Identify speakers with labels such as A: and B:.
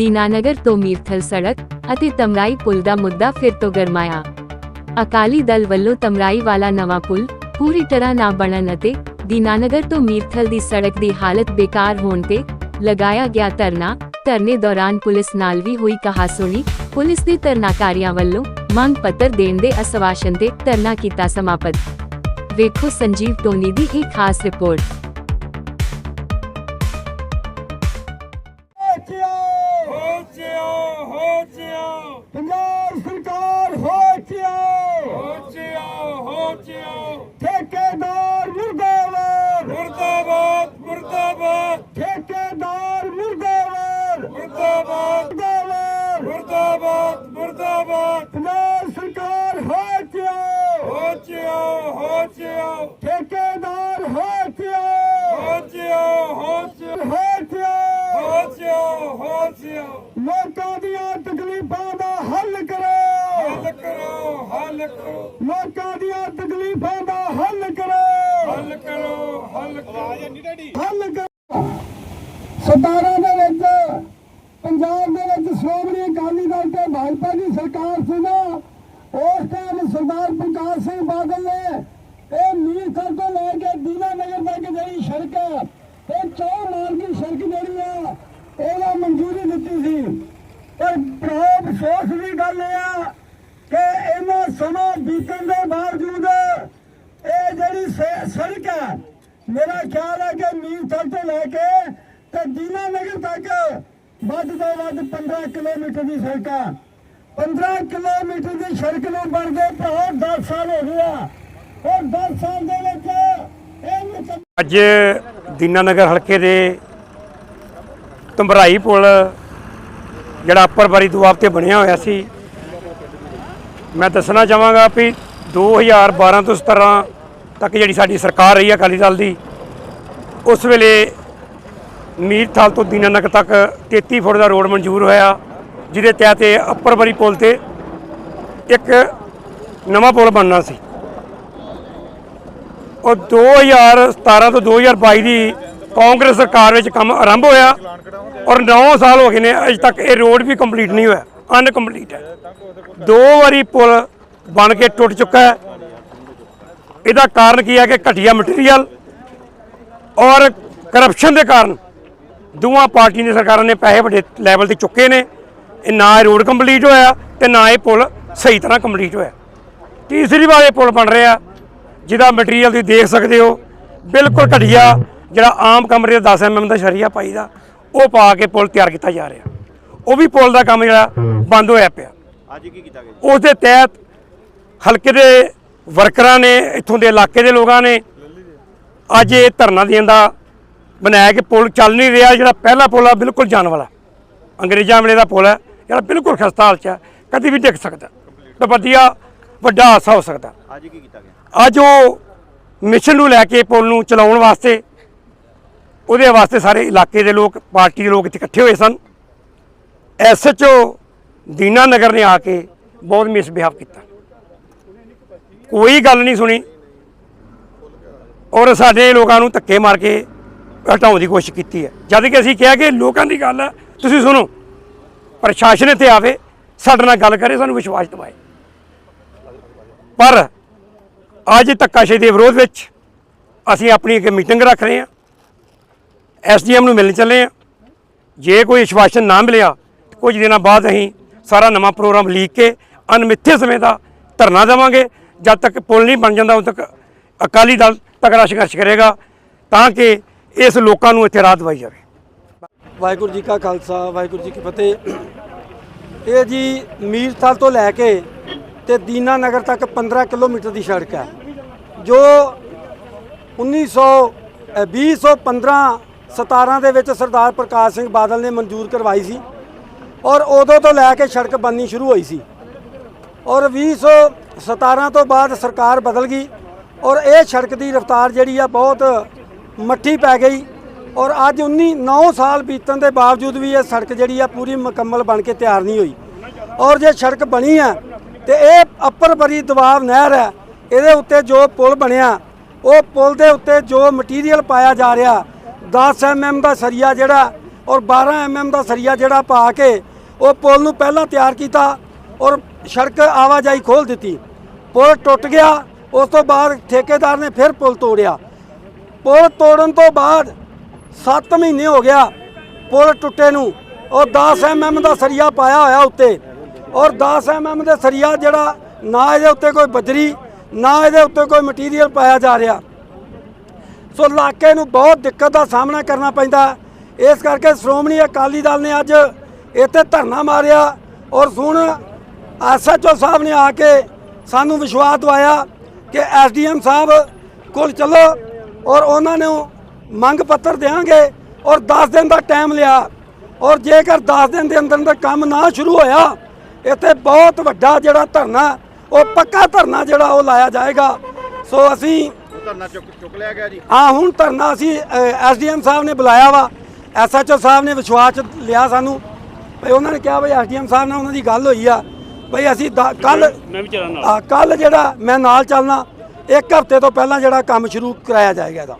A: ਦੀਨਾਨਗਰ ਤੋਂ ਮੀਰਥਲ ਸੜਕ ਅਤੇ ਤਮਰਾਈ ਪੁਲ ਦਾ ਮੁੱਦਾ ਫਿਰ ਤੋਂ ਗਰਮਾਇਆ। ਅਕਾਲੀ ਦਲ ਵੱਲੋਂ ਤਮਰਾਈ ਵਾਲਾ ਨਵਾਂ ਪੁਲ ਪੂਰੀ ਤਰ੍ਹਾਂ ਨਾ ਬਣਨ ਅਤੇ ਦੀਨਾਨਗਰ ਤੋਂ ਮੀਰਥਲ ਦੀ ਸੜਕ ਦੀ ਹਾਲਤ ਬੇਕਾਰ ਹੋਣ ਤੇ ਲਗਾਇਆ ਗਿਆ ਧਰਨਾ, ਧਰਨੇ ਦੌਰਾਨ ਪੁਲਿਸ ਨਾਲ ਵੀ ਹੋਈ ਕਹਾਸੁਣੀ, ਪੁਲਿਸ ਦੇ ਧਰਨਾਕਾਰੀਆਂ ਵੱਲੋਂ ਮੰਗ ਪੱਤਰ ਦੇਣ ਦੇ ਅਸਵਾਸ਼ਨ ਤੇ ਧਰਨਾ ਕੀਤਾ ਸਮਾਪਤ। ਵੇਖੋ ਸੰਜੀਵ ਟੋਨੀ ਦੀ ਇੱਕ ਖਾਸ ਰਿਪੋਰਟ।
B: ਮੁਰਦਾਬਾਦ ਪੰਜਾਬ ਸਰਕਾਰ ਹੋ ਚਿਓ
C: ਹੋ ਜਿਓ ਹੋ ਜਿਓ।
B: ਠੇਕੇਦਾਰ ਹੋ ਚਿਓ
C: ਹੋ ਜਿਓ ਹੋ ਜਿਓ।
B: ਹੋ ਚਿਓ
C: ਹੋ ਜਿਓ ਹੋ ਜਿਓ।
B: ਲੋਕਾਂ ਦੀਆਂ ਤਕਲੀਫਾਂ ਦਾ ਹੱਲ ਕਰੋ।
C: ਹੱਲ ਕਰੋ ਹੱਲ ਕਰੋ।
B: ਲੋਕਾਂ ਦੀਆਂ ਤਕਲੀਫਾਂ ਦਾ ਹੱਲ ਕਰੋ।
C: ਹੱਲ ਕਰੋ ਹੱਲ ਕਰੋ।
B: ਹੱਲ ਕਰੋ। ਸਤਾਰਾਂ ਦੇ ਵਿੱਚ ਪੰਜਾਬ ਦੇ ਵਿੱਚ ਸ਼੍ਰੋਮਣੀ ਅਕਾਲੀ ਦਲ ਤੇ ਭਾਜਪਾ ਦੀ ਸਰਕਾਰ ਸੀ ਨਾ, ਉਸ ਟਾਈਮ ਸਰਦਾਰ ਪ੍ਰਕਾਸ਼ ਸਿੰਘ ਬਾਦਲ ਨੇ ਇਹ ਮੀਰਸਰ ਤੋਂ ਲੈ ਕੇ ਦੀਨਾ ਨਗਰ ਤੱਕ ਜਿਹੜੀ ਸੜਕ ਹੈ ਇਹ ਚੌ ਮਾਰਗੀ ਸੜਕ ਜਿਹੜੀ ਆ, ਇਹਦਾ ਮਨਜ਼ੂਰੀ ਦਿੱਤੀ ਸੀ। ਪਰ ਬਹੁਤ ਅਫਸੋਸ ਦੀ ਗੱਲ ਇਹ ਆ ਕਿ ਇਹਨਾਂ ਸਮਾਂ ਬੀਤਣ ਦੇ ਬਾਵਜੂਦ ਇਹ ਜਿਹੜੀ ਸੜਕ ਹੈ ਮੇਰਾ ਖਿਆਲ ਹੈ ਕਿ ਮੀਰਥਲ ਤੋਂ ਲੈ ਕੇ ਤੇ ਦੀਨਾ ਨਗਰ ਤੱਕ ਵੱਧ ਤੋਂ ਵੱਧ 15 ਕਿਲੋਮੀਟਰ ਦੀ ਸੜਕ। 15 ਕਿਲੋਮੀਟਰ ਦੀ ਸੜਕ ਨੂੰ ਬਣਦੇ ਭਰਾ 10 ਸਾਲ ਹੋ ਗਿਆ ਔਰ 10 ਸਾਲ ਦੇ ਵਿੱਚ ਇਹ
D: ਅੱਜ ਦੀਨਾਨਗਰ ਹਲਕੇ ਦੇ ਤੰਬਰਾਈ ਪੁਲ, ਜਿਹੜਾ ਅੱਪਰ ਬਾਰੀ ਦੁਆਬ ਤੇ ਬਣਿਆ ਹੋਇਆ ਸੀ। ਮੈਂ ਦੱਸਣਾ ਚਾਹਾਂਗਾ ਵੀ 2012 ਤੋਂ 17 ਤੱਕ ਜਿਹੜੀ ਸਾਡੀ ਸਰਕਾਰ ਰਹੀ ਹੈ ਅਕਾਲੀ ਦਲ ਦੀ, ਉਸ ਵੇਲੇ ਮੀਰਥਲ ਤੋਂ ਦੀਨਾਨਗਰ ਤੱਕ 33 ਫੁੱਟ ਦਾ ਰੋਡ ਮਨਜ਼ੂਰ ਹੋਇਆ, ਜਿਹਦੇ ਤਹਿਤ ਇਹ ਅੱਪਰ ਬਾਰੀ ਪੁਲ ਤੇ ਇੱਕ ਨਵਾਂ ਪੁਲ ਬਣਨਾ ਸੀ। ਉਹ 2017 ਤੋਂ 2022 ਦੀ ਕਾਂਗਰਸ ਸਰਕਾਰ ਵਿੱਚ ਕੰਮ ਆਰੰਭ ਹੋਇਆ ਔਰ 9 ਸਾਲ ਹੋ ਗਏ ਨੇ, ਅਜੇ ਤੱਕ ਇਹ ਰੋਡ ਵੀ ਕੰਪਲੀਟ ਨਹੀਂ ਹੋਇਆ ਅਨਕੰਪਲੀਟ ਹੈ। ਦੋ ਵਾਰੀ ਪੁਲ ਬਣ ਕੇ ਟੁੱਟ ਚੁੱਕਾ ਹੈ। ਇਹਦਾ ਕਾਰਨ ਕੀ ਹੈ ਕਿ ਘਟੀਆ ਮਟੀਰੀਅਲ ਔਰ ਕਰਪਸ਼ਨ ਦੇ ਕਾਰਨ ਦੋਵਾਂ ਪਾਰਟੀ ਨੇ ਸਰਕਾਰਾਂ ਨੇ ਪੈਸੇ ਵੱਡੇ ਲੈਵਲ ਤੇ ਚੁੱਕੇ ਨੇ। ਇਹ ਨਾ ਇਹ ਰੋਡ ਕੰਪਲੀਟ ਹੋਇਆ ਤੇ ਨਾ ਇਹ ਪੁਲ ਸਹੀ ਤਰ੍ਹਾਂ ਕੰਪਲੀਟ ਹੋਇਆ। ਤੀਸਰੀ ਵਾਰ ਇਹ ਪੁਲ ਬਣ ਰਿਹਾ। ਜਿਹਦਾ ਮਟੀਰੀਅਲ ਤੁਸੀਂ ਦੇਖ ਸਕਦੇ ਹੋ। ਬਿਲਕੁਲ ਘਟੀਆ। ਜਿਹੜਾ ਆਮ ਕਮਰੇ ਦਾ 10 ਐਮਐਮ ਦਾ ਸ਼ਰੀਆ ਪਾਈਦਾ ਉਹ ਪਾ ਕੇ ਪੁਲ ਤਿਆਰ ਕੀਤਾ ਜਾ ਰਿਹਾ। ਉਹ ਵੀ ਪੁਲ ਦਾ ਕੰਮ ਜਿਹੜਾ ਬੰਦ ਹੋਇਆ ਪਿਆ।
E: ਅੱਜ ਕੀ ਕੀਤਾ ਗਿਆ
D: ਉਸ ਦੇ ਤਹਿਤ ਹਲਕੇ ਦੇ ਵਰਕਰਾਂ ਨੇ ਇੱਥੋਂ ਦੇ ਇਲਾਕੇ ਦੇ ਲੋਕਾਂ ਨੇ ਅੱਜ ਇਹ ਧਰਨਾ ਦੇਣ ਦਾ ਬਣਾਇਆ ਕਿ ਪੁਲ ਚੱਲ ਨਹੀਂ ਰਿਹਾ ਜਿਹੜਾ ਪਹਿਲਾ ਪੁਲ ਆ ਬਿਲਕੁਲ ਜਾਣ ਵਾਲਾ। ਅੰਗਰੇਜ਼ਾਂ ਵੇਲੇ ਦਾ ਪੁਲ ਹੈ ਜਿਹੜਾ ਬਿਲਕੁਲ ਖਸਤਾ ਹਾਲਤ 'ਚ ਹੈ ਕਦੀ ਵੀ ਡਿੱਗ ਸਕਦਾ। ਤੇ ਵਧੀਆ ਵੱਡਾ ਹਾਦਸਾ ਹੋ ਸਕਦਾ।
E: ਅੱਜ ਕੀ ਕੀਤਾ ਗਿਆ?
D: ਅੱਜ ਉਹ ਮਿਸ਼ਨ ਨੂੰ ਲੈ ਕੇ ਪੁਲ ਨੂੰ ਚਲਾਉਣ ਵਾਸਤੇ ਉਹਦੇ ਵਾਸਤੇ ਸਾਰੇ ਇਲਾਕੇ ਦੇ ਲੋਕ ਪਾਰਟੀ ਦੇ ਲੋਕ ਇੱਥੇ ਇਕੱਠੇ ਹੋਏ ਸਨ। ਐਸਐਚਓ ਦੀਨਾ ਨਗਰ ਨੇ ਆ ਕੇ ਬਹੁਤ ਮਿਸਬਿਹੇਵ ਕੀਤਾ। ਕੋਈ ਗੱਲ ਨਹੀਂ ਸੁਣੀ। ਔਰ ਸਾਡੇ ਲੋਕਾਂ ਨੂੰ ਧੱਕੇ ਮਾਰ ਕੇ ਹਟਾਉਣ ਦੀ ਕੋਸ਼ਿਸ਼ ਕੀਤੀ ਹੈ। ਜਦ ਕਿ ਅਸੀਂ ਕਿਹਾ ਕਿ ਲੋਕਾਂ ਦੀ ਗੱਲ ਹੈ ਤੁਸੀਂ ਸੁਣੋ, ਪ੍ਰਸ਼ਾਸਨ ਇੱਥੇ ਆਵੇ, ਸਾਡੇ ਨਾਲ ਗੱਲ ਕਰੇ, ਸਾਨੂੰ ਵਿਸ਼ਵਾਸ ਦਿਵਾਏ। ਪਰ ਅੱਜ ਧੱਕਾਸ਼ਾਹੀ ਦੇ ਵਿਰੋਧ ਵਿੱਚ ਅਸੀਂ ਆਪਣੀ ਇੱਕ ਮੀਟਿੰਗ ਰੱਖ ਰਹੇ ਹਾਂ। ਐਸਡੀਐਮ ਨੂੰ ਮਿਲਣ ਚੱਲੇ ਹਾਂ। ਜੇ ਕੋਈ ਵਿਸ਼ਵਾਸਨ ਨਾ ਮਿਲਿਆ, ਕੁਝ ਦਿਨਾਂ ਬਾਅਦ ਅਸੀਂ ਸਾਰਾ ਨਵਾਂ ਪ੍ਰੋਗਰਾਮ ਲੀਕ ਕੇ ਅਨਮਿੱਥੇ ਸਮੇਂ ਦਾ ਧਰਨਾ ਦੇਵਾਂਗੇ। ਜਦ ਤੱਕ ਪੁਲ ਨਹੀਂ ਬਣ ਜਾਂਦਾ, ਉਦ ਤੱਕ ਅਕਾਲੀ ਦਲ ਤਕੜਾ ਸੰਘਰਸ਼ ਕਰੇਗਾ। ਤਾਂ ਕਿ ਇਸ ਲੋਕਾਂ ਨੂੰ ਇੱਥੇ ਰਾਹ ਦਵਾਈ ਜਾਵੇ।
F: ਵਾਹਿਗੁਰੂ ਜੀ ਕਾ ਖਾਲਸਾ ਵਾਹਿਗੁਰੂ ਜੀ ਕੀ ਫਤਿਹ। ਇਹ ਜੀ ਮੀਰਥਲ ਤੋਂ ਲੈ ਕੇ ਤੇ ਦੀਨਾ ਨਗਰ ਤੱਕ 15 ਕਿਲੋਮੀਟਰ ਦੀ ਸੜਕ ਹੈ ਜੋ 1900 ਅ, 2015 17 ਦੇ ਵਿੱਚ ਸਰਦਾਰ ਪ੍ਰਕਾਸ਼ ਸਿੰਘ ਬਾਦਲ ਨੇ ਮਨਜ਼ੂਰ ਕਰਵਾਈ ਸੀ ਔਰ ਉਦੋਂ ਤੋਂ ਲੈ ਕੇ ਸੜਕ ਬਣਨੀ ਸ਼ੁਰੂ ਹੋਈ ਸੀ। ਔਰ 2017 ਤੋਂ ਬਾਅਦ ਸਰਕਾਰ ਬਦਲ ਗਈ ਔਰ ਇਹ ਸੜਕ ਦੀ ਰਫ਼ਤਾਰ ਜਿਹੜੀ ਆ ਬਹੁਤ ਮੱਠੀ ਪੈ ਗਈ ਔਰ ਅੱਜ 19 9 ਸਾਲ ਬੀਤਣ ਦੇ ਬਾਵਜੂਦ ਵੀ ਇਹ ਸੜਕ ਜਿਹੜੀ ਆ ਪੂਰੀ ਮੁਕੰਮਲ ਬਣ ਕੇ ਤਿਆਰ ਨਹੀਂ ਹੋਈ। ਔਰ ਜੇ ਸੜਕ ਬਣੀ ਆ, ਤੇ ਇਹ ਅੱਪਰ ਬਰੀ ਦਬਾਵ ਨਹਿਰ ਹੈ ਇਹਦੇ ਉੱਤੇ ਜੋ ਪੁਲ ਬਣਿਆ, ਉਹ ਪੁਲ ਦੇ ਉੱਤੇ ਜੋ ਮਟੀਰੀਅਲ ਪਾਇਆ ਜਾ ਰਿਹਾ 10 ਐਮਐਮ ਦਾ ਸਰੀਆ ਜਿਹੜਾ ਔਰ 12 ਐਮਐਮ ਦਾ ਸਰੀਆ ਜਿਹੜਾ ਪਾ ਕੇ ਉਹ ਪੁਲ ਨੂੰ ਪਹਿਲਾਂ ਤਿਆਰ ਕੀਤਾ ਔਰ ਸੜਕ ਆਵਾਜਾਈ ਖੋਲ ਦਿੱਤੀ। ਪੁਲ ਟੁੱਟ ਗਿਆ, ਉਸ ਤੋਂ ਬਾਅਦ ਠੇਕੇਦਾਰ ਨੇ ਫਿਰ ਪੁਲ ਤੋੜਿਆ। ਪੁਲ ਤੋੜਨ ਤੋਂ ਬਾਅਦ 7 ਮਹੀਨੇ ਹੋ ਗਿਆ ਪੁਲ ਟੁੱਟੇ ਨੂੰ। ਔਰ 10 ਐਮਐਮ ਦਾ ਸਰੀਆ ਪਾਇਆ ਹੋਇਆ ਉੱਤੇ। ਔਰ 10 ਐਮਐਮ ਦੇ ਸਰੀਆ ਜਿਹੜਾ ਨਾ ਇਹਦੇ ਉੱਤੇ ਕੋਈ ਬਜਰੀ, ਨਾ ਇਹਦੇ ਉੱਤੇ ਕੋਈ ਮਟੀਰੀਅਲ ਪਾਇਆ ਜਾ ਰਿਹਾ। ਸੋ ਇਲਾਕੇ ਨੂੰ ਬਹੁਤ ਦਿੱਕਤ ਦਾ ਸਾਹਮਣਾ ਕਰਨਾ ਪੈਂਦਾ। ਇਸ ਕਰਕੇ ਸ਼੍ਰੋਮਣੀ ਅਕਾਲੀ ਦਲ ਨੇ ਅੱਜ ਇੱਥੇ ਧਰਨਾ ਮਾਰਿਆ। ਔਰ ਹੁਣ ਐਸਐਚਓ ਸਾਹਿਬ ਨੇ ਆ ਕੇ ਸਾਨੂੰ ਵਿਸ਼ਵਾਸ ਦਵਾਇਆ ਕਿ ਐਸਡੀਐਮ ਸਾਹਿਬ ਕੋਲ ਚੱਲੋ। ਔਰ ਉਹਨਾਂ ਨੂੰ ਮੰਗ ਪੱਤਰ ਦੇਵਾਂਗੇ ਔਰ 10 ਦਿਨ ਦਾ ਟਾਈਮ ਲਿਆ। ਔਰ ਜੇਕਰ 10 ਦਿਨ ਦੇ ਅੰਦਰ ਅੰਦਰ ਕੰਮ ਨਾ ਸ਼ੁਰੂ ਹੋਇਆ ਇੱਥੇ ਬਹੁਤ ਵੱਡਾ ਜਿਹੜਾ ਧਰਨਾ ਉਹ ਪੱਕਾ ਧਰਨਾ ਜਿਹੜਾ ਉਹ ਲਾਇਆ ਜਾਏਗਾ। ਸੋ ਅਸੀਂ
E: ਧਰਨਾ ਚੁੱਕ ਚੁੱਕ ਲਿਆ ਗਿਆ ਜੀ।
F: ਹਾਂ ਹੁਣ ਧਰਨਾ ਅਸੀਂ ਐਸਡੀਐਮ ਸਾਹਿਬ ਨੇ ਬੁਲਾਇਆ ਵਾ। ਐਸਐਚਓ ਸਾਹਿਬ ਨੇ ਵਿਸ਼ਵਾਸ 'ਚ ਲਿਆ ਸਾਨੂੰ। ਭਈ ਉਹਨਾਂ ਨੇ ਕਿਹਾ ਭਈ ਐਸਡੀਐਮ ਸਾਹਿਬ ਨਾਲ ਉਹਨਾਂ ਦੀ ਗੱਲ ਹੋਈ ਆ। ਭਈ ਅਸੀਂ ਕੱਲ ਮੈਂ ਵੀ ਚੱਲਣਾ ਕੱਲ ਜਿਹੜਾ ਮੈਂ ਨਾਲ ਚੱਲਣਾ। ਇੱਕ ਹਫ਼ਤੇ ਤੋਂ ਪਹਿਲਾਂ ਜਿਹੜਾ ਕੰਮ ਸ਼ੁਰੂ ਕਰਾਇਆ ਜਾਏਗਾ ਇਹਦਾ।